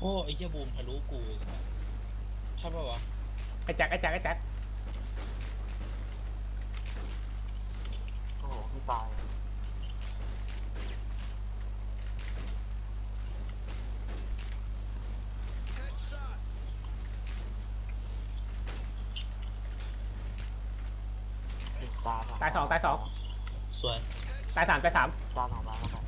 โอ้ไอ้เหี้ยบูมทะลุกูใช่ปะวะไอ้แจ็คไอ้แจ็คไอ้แจ็คโอ้โหไม่ตายติดตามะตายสองตายสองสวยตายสามตายสามตามของมาแล้วกัน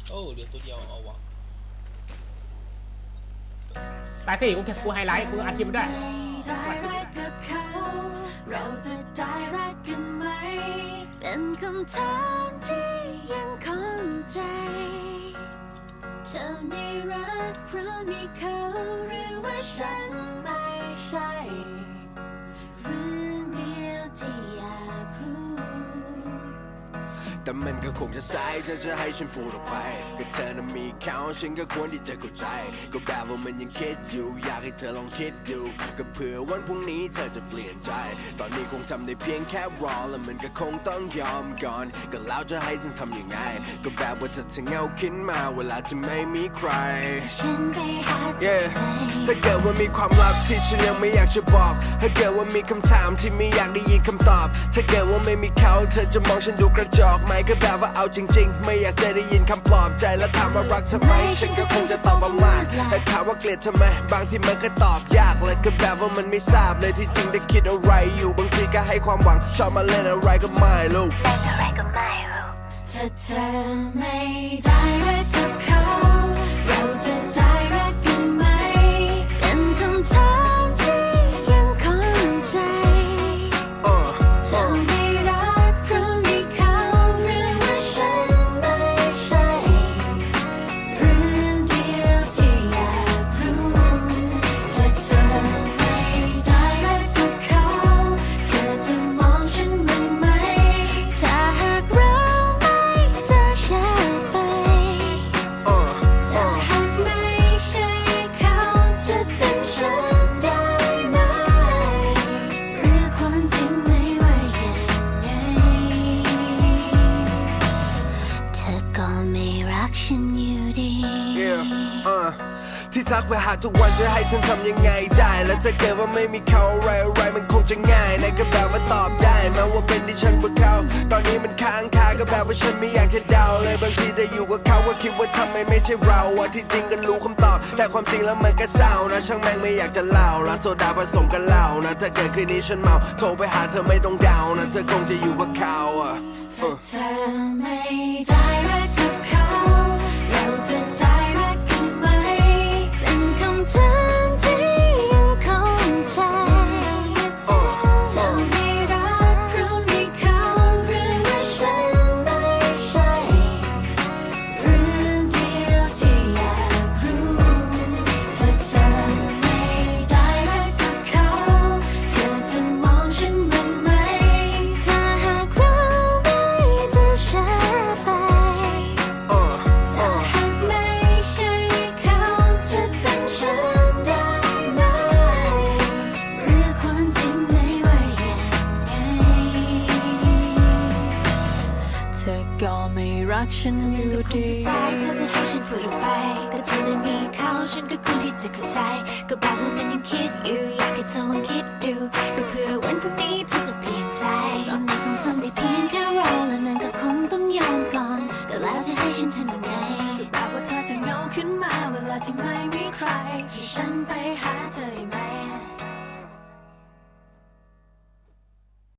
โอ้เหลือตัวเดียวเอาวะตายสี่กูเก็บกูไฮไลท์กูอัดคลิปมาด้วยได้รักกับเขา เราจะได้รักกันไหม เป็นคำถามที่ยังคงใจ เธอไม่รักเพราะมีเขาหรือว่าฉันไม่ใช่ แต่มันก็คงจะสายถ้าจะให้ฉันพูดออกไป ก็เธอนั้นมีเขาฉันก็ควรที่จะเข้าใจ ก็แบบว่ามันยังคิดอยู่ อยากให้เธอลองคิดดูก็เผื่อวันพรุ่งนี้เธอจะเปลี่ยนใจ ตอนนี้คงทำได้เพียงแค่รอ แล้วมันก็คงต้องยอมก่อน ก็แล้วจะให้ฉันทำยังไง ก็แบบว่าถ้าเธอเหงาขึ้นมาเวลาที่ไม่มีใคร ฉันไปหาเธอ Yeah ไหนถ้าเกิดว่ามีความลับที่ฉันยังไม่อยากจะบอก ถ้าเกิดว่ามีคำถามที่ไม่อยากได้ยินคำตอบ ถ้าเกิดว่าไม่มีเขาเธอจะมองฉันดูกระจอกไหมก็แบบว่าเอาจริง ๆ ไม่อยากจะได้ยินคำปลอบใจแล้วถามว่ารักทำไม ฉันก็คงจะตอบว่ามากแต่ถามว่าเกลียดทำไม บางทีมันก็ตอบยากเลยก็แบบว่ามันไม่ทราบเลยที่จริงได้คิดอะไรอยู่บางทีก็ให้ความหวังชอบมาเล่นอะไรก็ไม่รู้ถ้าเธอไม่ได้ Yeah, uh ที่ทักไปหาทุกวันจะให้ฉันทำยังไงได้ แล้วถ้าเกิดว่าไม่มีเขาอะไรอะไรมันคงจะง่ายนายก็แบบว่าตอบได้แม้ว่าเป็นที่ฉันกับเขา ตอนนี้มันค้างคาก็แบบว่าฉันไม่อยากจะเดาเลยบางทีจะอยู่กับเขาก็คิดว่าทำไมไม่ใช่เราอะที่จริงก็รู้คำตอบ แต่ความจริงแล้วมันก็เศร้านะ ช่างแม่งไม่อยากจะเล่าละโซดาผสมกับเหล้านะ ถ้าเกิดคืนนี้ฉันเมาโทรไปหาเธอไม่ต้องเดานะเธอคงจะอยู่กับเขาอะถ้าเธอไม่ได้ รักฉันอยู่ก็คงดีจะสายถ้าจะให้ฉันพูดออกไป ก็เธอได้มีเขาฉันก็ควรที่จะเข้าใจ ก็แบบว่ามันยังคิดอยู่อยากให้เธอลองคิดดู ก็เพื่อวันพรุ่งนี้เธอจะเปลี่ยนใจ ตอนนี้คงทำได้เพียงแค่รอและมันก็คงต้องยอมก่อน ก็แล้วจะให้ฉันทำยังไงก็แบบว่าเธอจะเหงาขึ้นมาเวลาที่ไม่มีใคร ให้ฉันไปหา